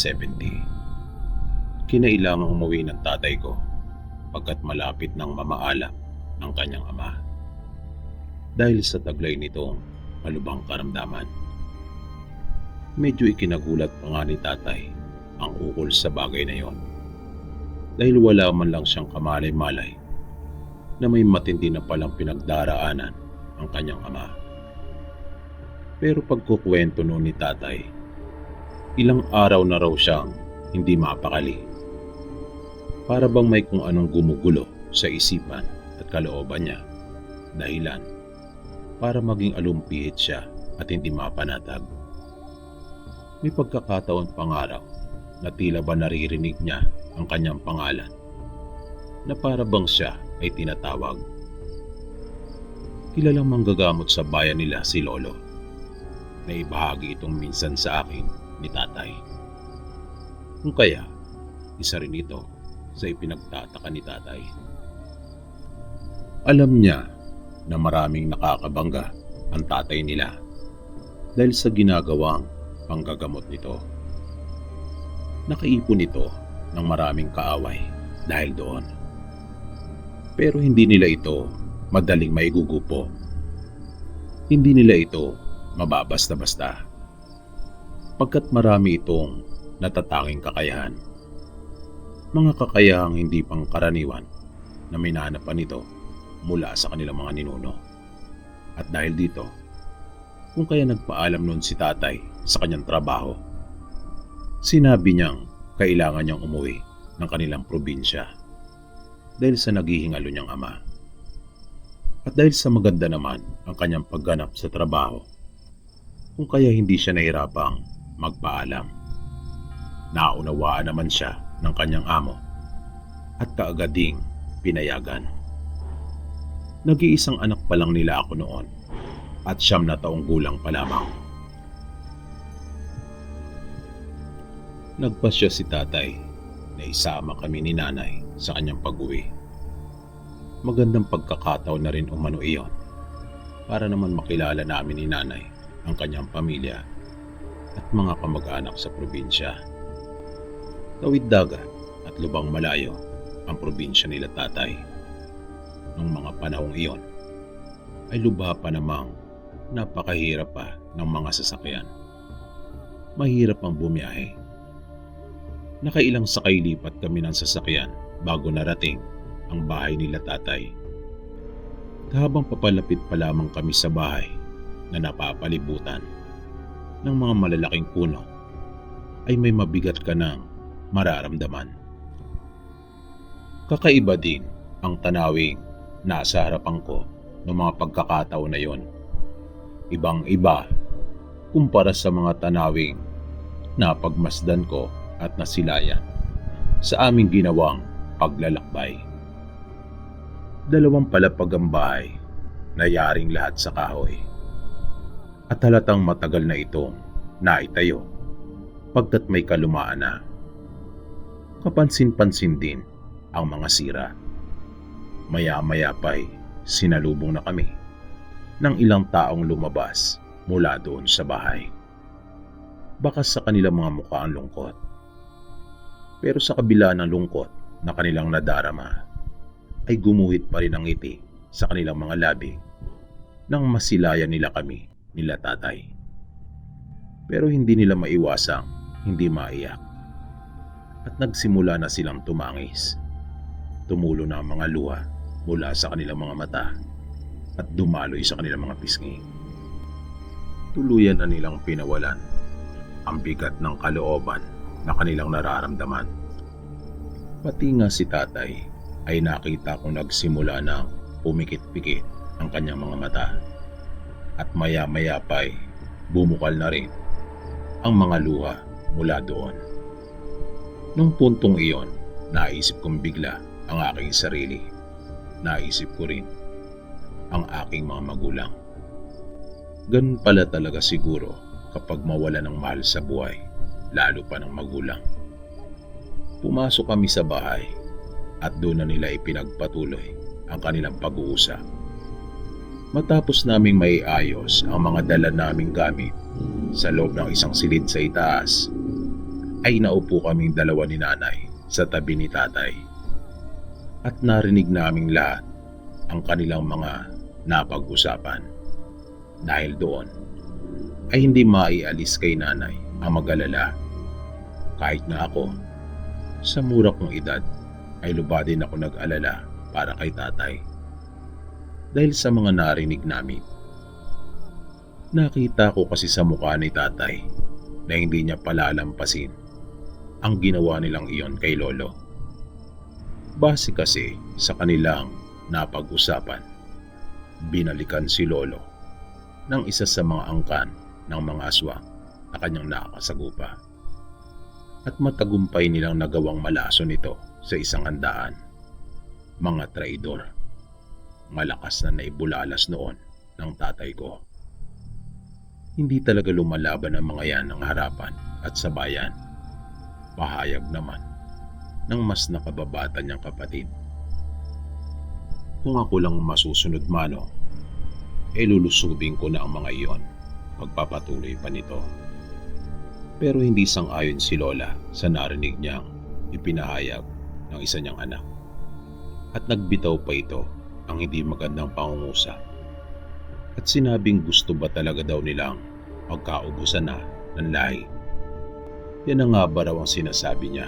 taon noon ay 1970. Kinailangang umuwi ng tatay ko pagkat malapit ng mamaalap ng kanyang ama. Dahil sa taglay nitong malubang karamdaman. Medyo ikinagulat pa nga ni tatay ang ukol sa bagay na yon. Dahil wala man lang siyang kamalay-malay na may matindi na palang pinagdaraanan ang kanyang ama. Pero pagkukwento noon ni tatay, ilang araw na raw siyang hindi mapakali. Para bang may kung anong gumugulo sa isipan at kalooban niya. Dahilan para maging alumpihit siya at hindi mapanatag. May pagkakataon pangaraw na tila ba naririnig niya ang kanyang pangalan na para bang siya ay tinatawag. Kilalang manggagamot sa bayan nila si Lolo na ibahagi itong minsan sa akin ni tatay. Kung kaya, isa rin ito sa ipinagtataka ni tatay. Alam niya na maraming nakakabangga ang tatay nila dahil sa ginagawang panggagamot nito. Nakaipon ito ng maraming kaaway dahil doon. Pero hindi nila ito madaling maigugupo. Hindi nila ito mababasta-basta. Pagkat marami itong natatanging kakayahan. Mga kakayahang hindi pangkaraniwan na minanapan ito mula sa kanilang mga ninuno. At dahil dito, kung kaya nagpaalam noon si tatay sa kanyang trabaho, sinabi niyang kailangan niyang umuwi ng kanilang probinsya dahil sa naghihingalo niyang ama. At dahil sa maganda naman ang kanyang pagganap sa trabaho, kung kaya hindi siya nahirapang magpaalam. Naunawaan naman siya ng kanyang amo at kaagading pinayagan. Nag-iisang anak pa lang nila ako noon at siyam na taong gulang pa lamang. Nagpasya si tatay na isama kami ni nanay sa kanyang pag-uwi. Magandang pagkakataon na rin umano iyon para naman makilala namin ni nanay ang kanyang pamilya at mga kamag-anak sa probinsya. Tawid dagat at lubang malayo ang probinsya nila tatay. Nung mga panahong iyon ay lubha pa namang napakahirap pa ng mga sasakyan. Mahirap ang bumiyahe. Nakailang sakay lipat kami ng sasakyan bago narating ang bahay nila tatay. Habang papalapit pa lamang kami sa bahay na napapalibutan ng mga malalaking puno ay may mabigat ka ng mararamdaman. Kakaiba din ang tanawing nasa harapan ko ng mga pagkakataon na yon. Ibang iba kumpara sa mga tanawing na pagmasdan ko at nasilayan sa aming ginawang paglalakbay. Dalawang palapag ang na yaring lahat sa kahoy. At halatang matagal na itong naitayo pagkat may kalumaan na. Kapansin-pansin din ang mga sira. Maya-maya pa'y sinalubong na kami ng ilang taong lumabas mula doon sa bahay. Baka sa kanilang mga mukha ang lungkot. Pero sa kabila ng lungkot na kanilang nadarama, ay gumuhit pa rin ang ngiti sa kanilang mga labi nang masilayan nila kami nila tatay. Pero hindi nila maiwasang hindi maiyak. At nagsimula na silang tumangis. Tumulo na ang mga luha mula sa kanilang mga mata at dumaloy sa kanilang mga pisngi. Tuluyan na nilang pinawalan ang bigat ng kalooban na kanilang nararamdaman. Pati nga si tatay ay nakita kong nagsimula na pumikit-pikit ang kanyang mga mata at maya-maya pa'y bumukal na rin ang mga luha mula doon. Nung puntong iyon, naisip kong bigla ang aking sarili. Naisip ko rin ang aking mga magulang. Ganun pala talaga siguro kapag mawala ng mahal sa buhay, lalo pa ng magulang. Pumasok kami sa bahay at doon na nila ipinagpatuloy ang kanilang pag-uusap. Matapos naming maiayos ang mga dala naming gamit sa loob ng isang silid sa itaas, ay naupo kaming dalawa ni nanay sa tabi ni tatay. At narinig naming lahat ang kanilang mga napag-usapan. Dahil doon, ay hindi maialis kay nanay ang mag-alala. Kahit na ako, sa mura kong edad, ay lubha din ako nag-alala para kay tatay. Dahil sa mga narinig namin, nakita ko kasi sa mukha ni tatay na hindi niya palalampasin ang ginawa nilang iyon kay Lolo. Base kasi sa kanilang napag-usapan, binalikan si Lolo ng isa sa mga angkan ng mga aswang na kanyang nakakasagupa. At matagumpay nilang nagawang malaso nito sa isang handaan. Mga traidor. Malakas na naibulalas noon ng tatay ko. Hindi talaga lumalaban ang mga yan ng harapan at sa bayan. Pahayag naman ng mas nakababata niyang kapatid. Kung ako lang masusunod mano, e lulusubin ko na ang mga iyon pagpapatuloy pa nito. Pero hindi sang-ayon si Lola sa narinig niyang ipinahayag ng isa niyang anak. At nagbitaw pa ito ang hindi magandang pangungusap. At sinabing gusto ba talaga daw nilang magkaubusan na ng lahi. Yan ang nga ba raw ang sinasabi niya.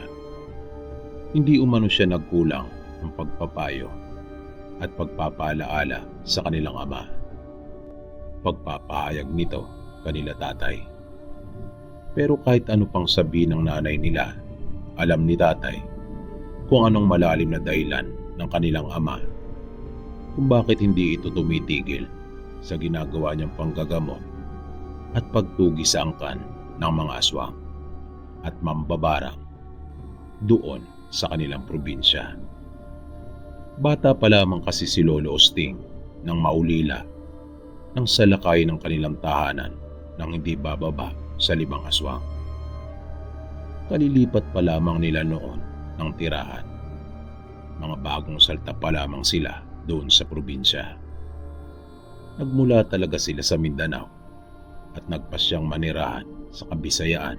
Hindi umano siya nagkulang ng pagpapayo at pagpapalaala sa kanilang ama. Pagpapahayag nito kanila tatay. Pero kahit ano pang sabihin ng nanay nila, alam ni tatay kung anong malalim na dahilan ng kanilang ama kung bakit hindi ito tumitigil sa ginagawa niyang panggagamot at pagtugi sa angkan ng mga aswang at mambabarang doon sa kanilang probinsya. Bata pa lamang kasi si Lolo Osting nang maulila nang salakay ng kanilang tahanan nang hindi bababa sa limang aswang. Kalilipat pa lamang nila noon ng tirahan. Mga bagong salta pa lamang sila doon sa probinsya. Nagmula talaga sila sa Mindanao at nagpasyang manirahan sa Kabisayaan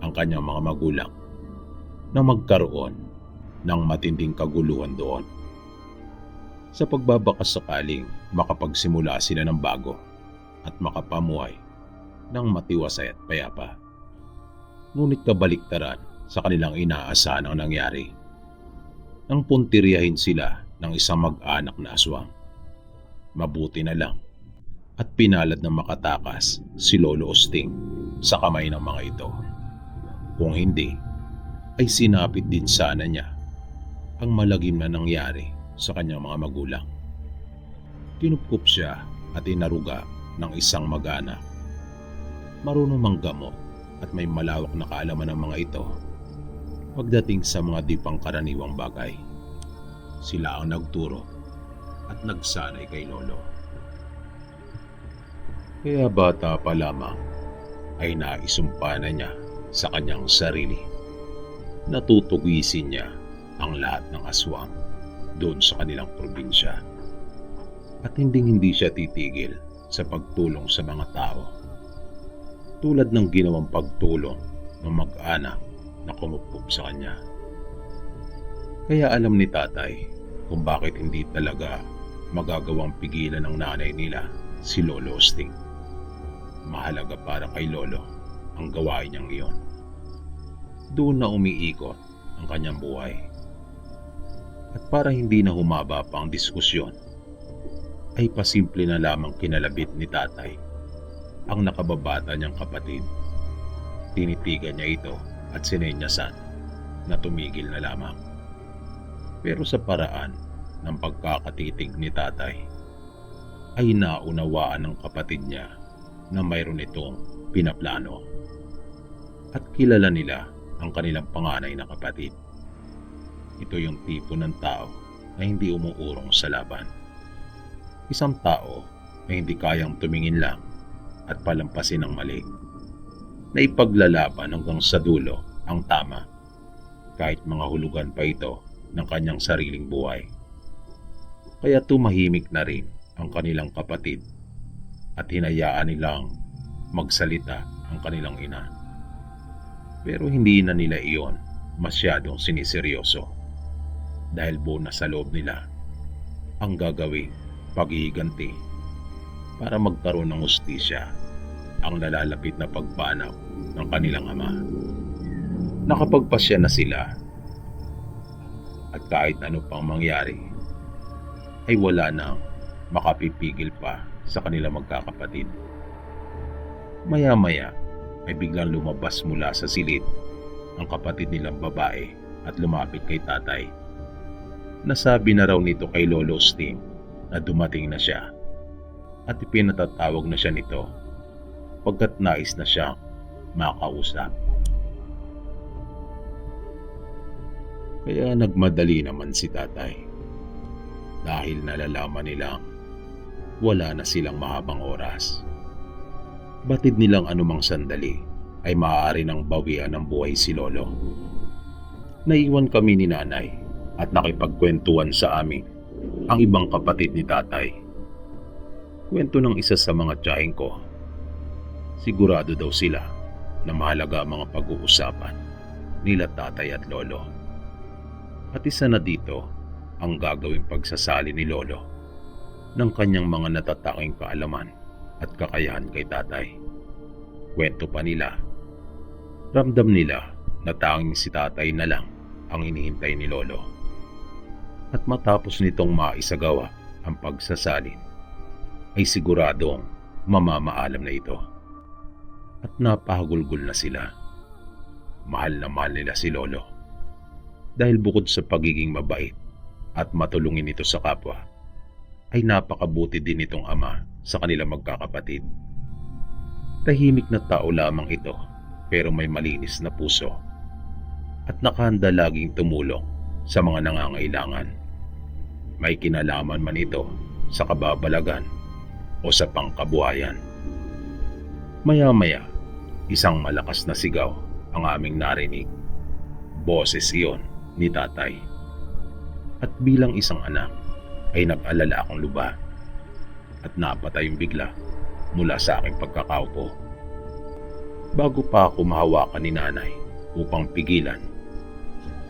ang kanyang mga magulang na magkaroon ng matinding kaguluhan doon. Sa pagbabakas sakaling makapagsimula sila ng bago at makapamuhay ng matiwasay at payapa. Ngunit kabaliktaran sa kanilang inaasahan ang nangyari. Nang puntiryahin sila ng isang mag-anak na aswang. Mabuti na lang at pinalad ng makatakas si Lolo Osting sa kamay ng mga ito. Kung hindi, ay sinapit din sana niya ang malagim na nangyari sa kanyang mga magulang. Kinupkup siya at inaruga ng isang mag-anak. Marunong manggamot at may malawak na kaalaman ng mga ito pagdating sa mga di pangkaraniwang bagay. Sila ang nagturo at nagsanay kay Lolo. Kaya bata pa lamang ay naisumpa na niya sa kanyang sarili. Natutugisin niya ang lahat ng aswang doon sa kanilang probinsya. At hindi hindi siya titigil sa pagtulong sa mga tao. Tulad ng ginawang pagtulong ng mag-anak na kumukup sa kanya. Kaya alam ni tatay kung bakit hindi talaga magagawang pigilan ng nanay nila si Lolo Osting. Mahalaga para kay Lolo ang gawain niyang iyon. Doon na umiikot ang kanyang buhay. At para hindi na humaba pa ang diskusyon, ay pasimple na lamang kinalabit ni tatay ang nakababata niyang kapatid. Tinitigan niya ito at sinenyasan na tumigil na lamang. Pero sa paraan ng pagkakatitig ni tatay, ay naunawaan ng kapatid niya na mayroon itong pinaplano. At kilala nila ang kanilang panganay na kapatid. Ito yung tipo ng tao na hindi umuurong sa laban. Isang tao na hindi kayang tumingin lang at palampasin ang mali. Na ipaglalaban hanggang sa dulo ang tama kahit mga hulugan pa ito ng kanyang sariling buhay. Kaya tumahimik na rin ang kanilang kapatid at hinayaan nilang magsalita ang kanilang ina. Pero hindi na nila iyon masyadong siniseryoso dahil buo na sa loob nila ang gagawing paghihiganti para magkaroon ng ustisya ang nalalapit na pagpanaw ng kanilang ama. Nakapagpasya na sila at kahit ano pang mangyari ay wala nang makapipigil pa sa kanilang magkakapatid. Maya-maya ay biglang lumabas mula sa silid ang kapatid nilang babae at lumapit kay tatay. Nasabi na raw nito kay Lolo Sting na dumating na siya at ipinatatawag na siya nito pagkat nais na siyang makausap. Kaya nagmadali naman si tatay dahil nalalaman nilang wala na silang mahabang oras. Batid nilang anumang sandali ay maaari ng bawian ng buhay si Lolo. Naiwan kami ni nanay at nakipagkwentuhan sa amin ang ibang kapatid ni tatay. Kwento ng isa sa mga tiyahing ko. Sigurado daw sila na mahalaga mga pag-uusapan nila tatay at lolo. At isa na dito ang gagawing pagsasali ni lolo ng kanyang mga natataking kaalaman at kakayahan kay tatay. Kwento pa nila, ramdam nila na tanging si tatay na lang ang inihintay ni lolo. At matapos nitong maisagawa ang pagsasalin, ay siguradong mamamaalam na ito. At napahagulgol na sila. Mahal na mahal nila si Lolo. Dahil bukod sa pagiging mabait at matulungin ito sa kapwa, ay napakabuti din itong ama sa kanilang magkakapatid. Tahimik na tao lamang ito pero may malinis na puso at nakahanda laging tumulong sa mga nangangailangan. May kinalaman man ito sa kababalagan o sa pangkabuhayan. Maya-maya, isang malakas na sigaw ang aming narinig. Boses iyon ni tatay. At bilang isang anak, ay nag-alala akong luba at napatayong bigla mula sa aking pagkakaupo. Bago pa ako mahawakan ni nanay upang pigilan,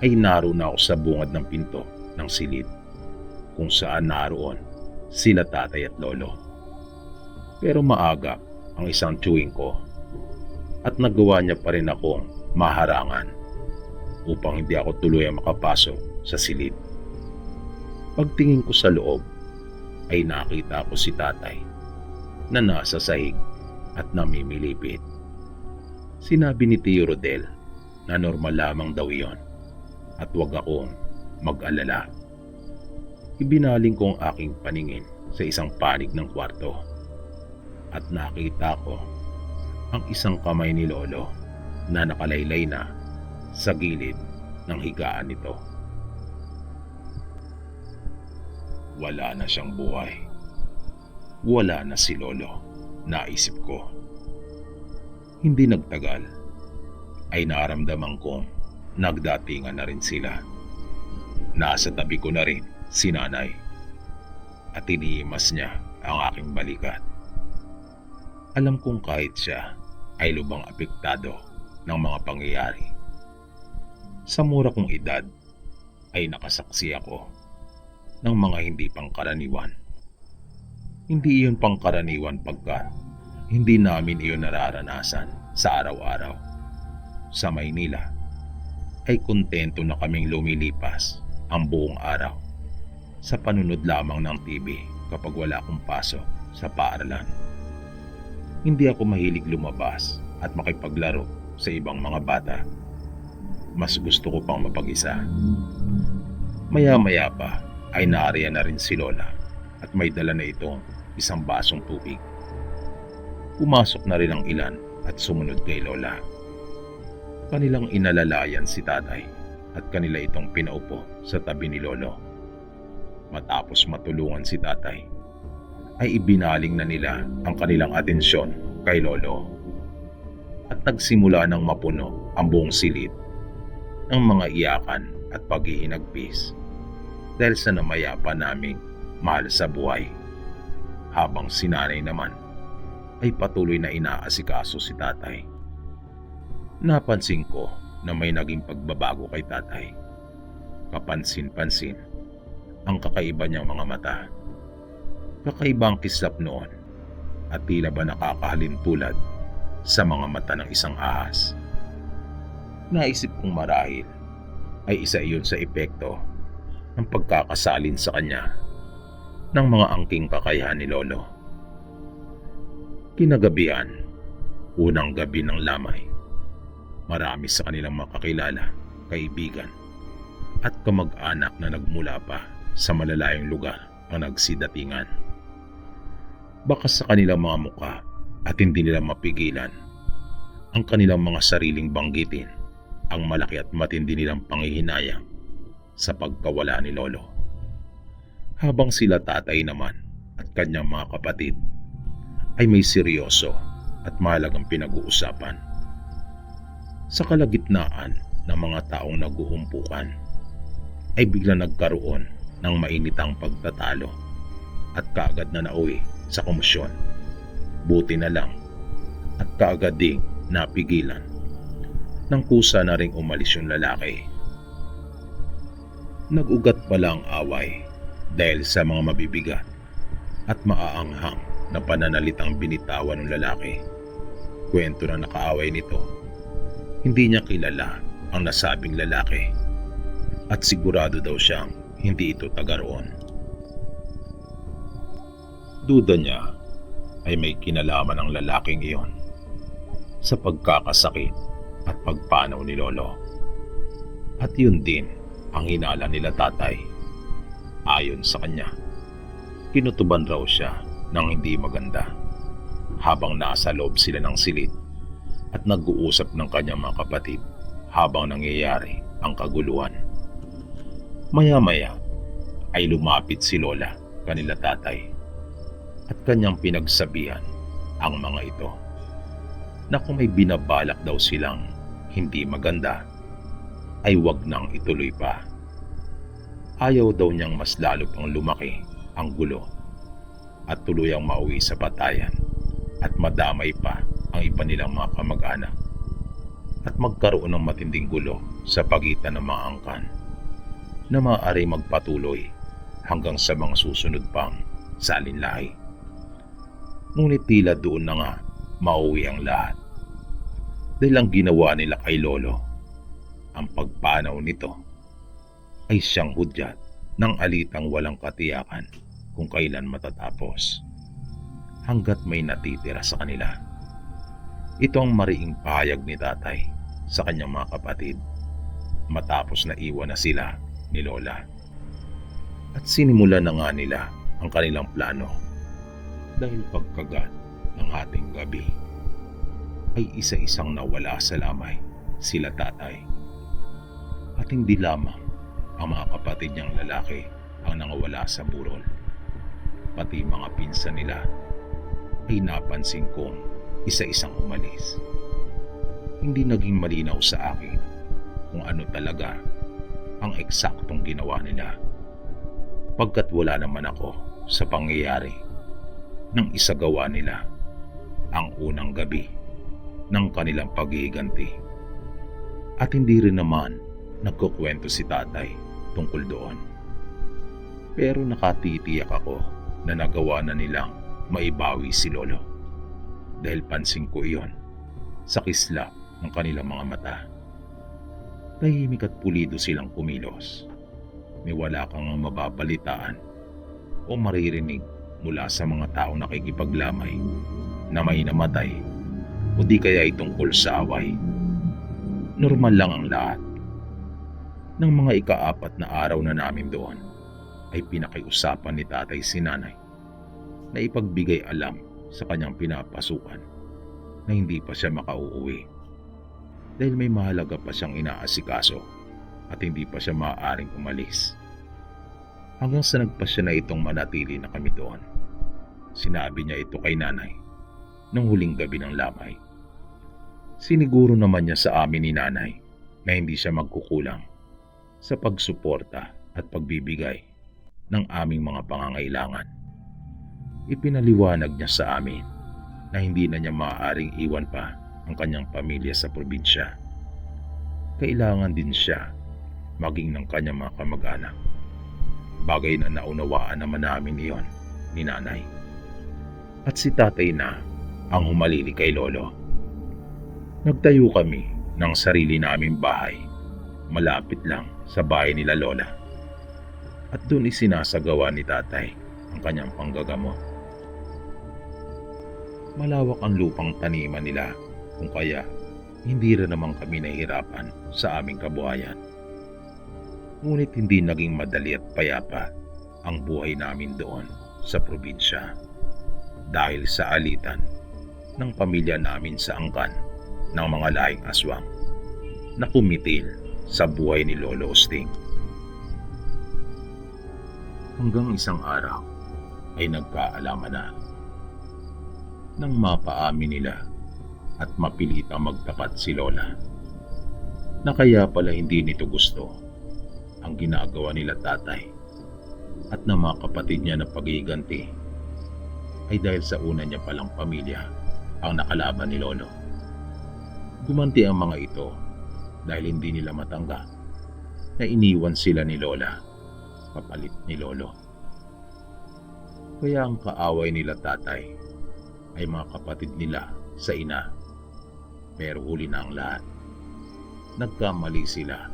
ay naroon ako sa bungad ng pinto ng silid kung saan naroon sila tatay at lolo. Pero maaga ang isang chewing ko at nagawa niya pa rin akong maharangan upang hindi ako tuluyang makapasok sa silid. Pagtingin ko sa loob ay nakita ko si tatay na nasa sahig at namimilipit. Sinabi ni Tio Rodel na normal lamang daw iyon at wag akong mag-alala. Ibinaling ko ang aking paningin sa isang panig ng kwarto at nakita ko ang isang kamay ni Lolo na nakalaylay na sa gilid ng higaan nito. Wala na siyang buhay. Wala na si Lolo, naisip ko. Hindi nagtagal, ay naramdaman kong nagdatingan na rin sila. Nasa tabi ko na rin si nanay at iniimas niya ang aking balikat. Alam kong kahit siya ay lubang apektado ng mga pangyayari. Sa mura kong edad ay nakasaksi ako ng mga hindi pangkaraniwan. Hindi iyon pangkaraniwan pagkat hindi namin iyon nararanasan sa araw-araw. Sa Maynila ay kontento na kaming lumilipas ang buong araw sa panunod lamang ng TV kapag wala akong pasok sa paaralan. Hindi ako mahilig lumabas at makipaglaro sa ibang mga bata. Mas gusto ko pang mapag-isa. Maya-maya pa ay naariyan na rin si Lola at may dala na itong isang basong tubig. Pumasok na rin ang ilan at sumunod kay Lola. Kanilang inalalayan si tatay at kanila itong pinaupo sa tabi ni Lolo. Matapos matulungan si tatay, ay ibinaling na nila ang kanilang atensyon kay Lolo. At nagsimula ng mapuno ang buong silid ng mga iyakan at paghihinagpis dahil sa namayapa naming mahal sa buhay. habang si nanay naman ay patuloy na inaasikaso si tatay. Napansin ko na may naging pagbabago kay tatay. Kapansin-pansin ang kakaiba niyang mga mata. Kakaiba ang kislap noon at tila ba nakakahalin tulad sa mga mata ng isang ahas. Naisip kong marahil ay isa iyon sa epekto ng pagkakasalin sa kanya ng mga angking kakayahan ni Lolo. Kinagabihan, unang gabi ng lamay, marami sa kanilang makakilala, kaibigan, at kamag-anak na nagmula pa sa malalayong lugar ang nagsidatingan. Baka sa kanilang mga muka at hindi nila mapigilan ang kanilang mga sariling banggitin ang malaki at matindi nilang pangihinayang sa pagkawala ni Lolo. Habang sila tatay naman at kanyang mga kapatid ay may seryoso at mahalagang pinag-uusapan. Sa kalagitnaan ng mga taong nag-uumpukan ay bigla nagkaroon ng mainitang pagtatalo at kaagad na nauwi sa komisyon. Buti na lang at kaagad ding napigilan nang kusa na ring umalis yung lalaki. Nag-ugat pala ang away dahil sa mga mabibigat at maaanghang na pananalitang binitawan ng lalaki. Kwento na nakaaway nito, hindi niya kilala ang nasabing lalaki at sigurado daw siyang hindi ito taga roon. Duda niya ay may kinalaman ang lalaking iyon sa pagkakasakit at pagpanaw ni Lolo. At yun din ang hinala nila tatay. Ayon sa kanya, kinutuban raw siya ng hindi maganda habang nasa loob sila ng silid at nag-uusap ng kanyang mga kapatid habang nangyayari ang kaguluhan. Maya-maya ay lumapit si Lola kanila tatay at kanyang pinagsabihan ang mga ito na kung may binabalak daw silang hindi maganda ay wag nang ituloy pa. Ayaw daw niyang mas lalo pang lumaki ang gulo at tuluyang mauwi sa patayan at madamay pa ang iba nilang mga kamag-anak at magkaroon ng matinding gulo sa pagitan ng mga angkan na maaari magpatuloy hanggang sa mga susunod pang salinlahi. Ngunit tila doon na nga mauwi ang lahat. Dahil ang ginawa nila kay Lolo, ang pagpanaw nito ay siyang hudyat ng alitang walang katiyakan kung kailan matatapos hanggat may natitira sa kanila. Ito ang mariing pahayag ni tatay sa kanyang mga kapatid matapos na iwan na sila ni Lola. At sinimula na nga nila ang kanilang plano dahil pagkagat ng ating gabi ay isa-isang nawala sa lamay sila tatay. At hindi lamang ang mga kapatid niyang lalaki ang nangawala sa burol. Pati mga pinsan nila ay napansin kong isa-isang umalis. Hindi naging malinaw sa akin kung ano talaga ang eksaktong ginawa nila. Pagkat wala naman ako sa pangyayari ng isagawa nila ang unang gabi ng kanilang paghihiganti. At hindi rin naman nagkukwento si tatay tungkol doon. Pero nakatitiyak ako na nagawa na nilang maibawi si Lolo. Dahil pansin ko iyon sa kislap ng kanilang mga mata. Tahimik at pulido silang kumilos. May wala kang mababalitaan o maririnig mula sa mga tao nakikipaglamay na may namatay o di kaya itungkol sa away. Normal lang ang lahat. Nang mga ikaapat na araw na namin doon, ay pinakiusapan ni tatay si nanay na ipagbigay alam sa kanyang pinapasukan na hindi pa siya makauuwi dahil may mahalaga pa siyang inaasikaso at hindi pa siya maaaring umalis. Hanggang sa nagpasya na itong manatili na kami doon. Sinabi niya ito kay nanay nung huling gabi ng lamay. Siniguro naman niya sa amin ni nanay na hindi siya magkukulang sa pagsuporta at pagbibigay ng aming mga pangangailangan. Ipinaliwanag niya sa amin na hindi na niya maaaring iwan pa ang kanyang pamilya sa probinsya. Kailangan din siya maging ng kanyang mga kamag-anak. Bagay na naunawaan naman namin iyon ni nanay. At si tatay na ang humalili kay lolo. Nagtayo kami ng sarili naming bahay malapit lang sa bahay nila lola. At doon isinasagawa ni tatay ang kanyang panggagamot. Malawak ang lupang taniman nila kung kaya hindi rin naman kami nahihirapan sa aming kabuhayan. Ngunit hindi naging madali at payapa ang buhay namin doon sa probinsya dahil sa alitan ng pamilya namin sa angkan ng mga lahing aswang na kumitil sa buhay ni Lolo Osting. Hanggang isang araw ay nagkaalaman na nang mapaamin nila at mapilitang magtapat si Lola na kaya pala hindi nito gusto ang ginagawa nila tatay at ng mga kapatid niya na pagiganti ay dahil sa una niya palang pamilya ang nakalaban ni Lolo. Gumanti ang mga ito dahil hindi nila matanggap na iniwan sila ni Lola papalit ni Lolo. Kaya ang kaaway nila tatay ay mga kapatid nila sa ina. Pero huli na ang lahat. Nagkamali sila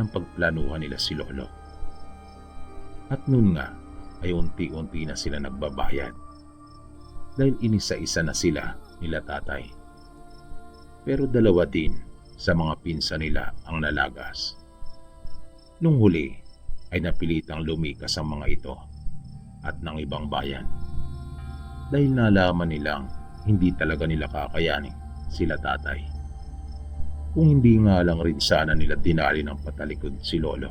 ng pagplanuhan nila si Lolo. At noon nga ay unti-unti na sila nagbabayad. Dahil inisa-isa na sila nila tatay. Pero dalawa din sa mga pinsa nila ang nalagas. Nung huli ay napilitang lumikas ang mga ito at ng ibang bayan. Dahil nalaman nilang hindi talaga nila kakayanin sila tatay. Kung hindi nga lang rin sana nila dinali ng patalikod si Lolo,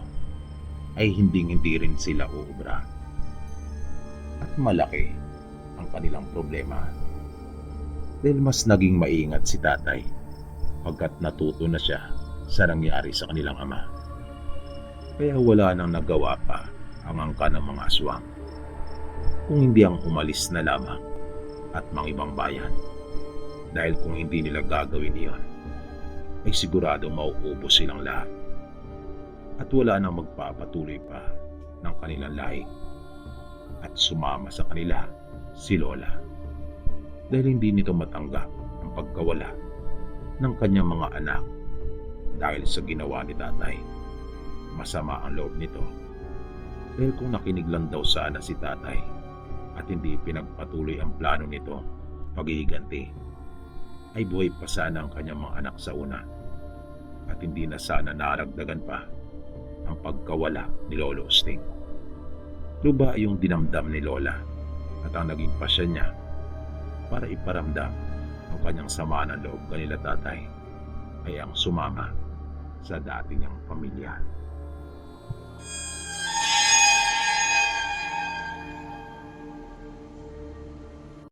ay hindi hindi rin sila uubra. At malaki ang kanilang problema. Dahil mas naging maingat si tatay pagkat natuto na siya sa nangyari sa kanilang ama. Kaya wala nang nagawa pa ang angka ng mga aswang kung hindi ang umalis na lamang at mga ibang bayan. Dahil kung hindi nila gagawin iyon, ay sigurado mauubos silang lahat. At wala nang magpapatuloy pa ng kanilang lahi. At sumama sa kanila si Lola. Dahil hindi nito matanggap ang pagkawala ng kanyang mga anak dahil sa ginawa ni tatay. Masama ang loob nito. Dahil kung nakinig lang daw sana si tatay at hindi pinagpatuloy ang plano nito paghihiganti, ay buhay pa sana ang kanyang mga anak sa una at hindi na sana naragdagan pa ang pagkawala ni Lolo Sting. Luba yung dinamdam ni Lola at ang naging pasya niya para iparamdam ang kanyang sama ng loob kanila tatay ay ang sumama sa dati niyang pamilya.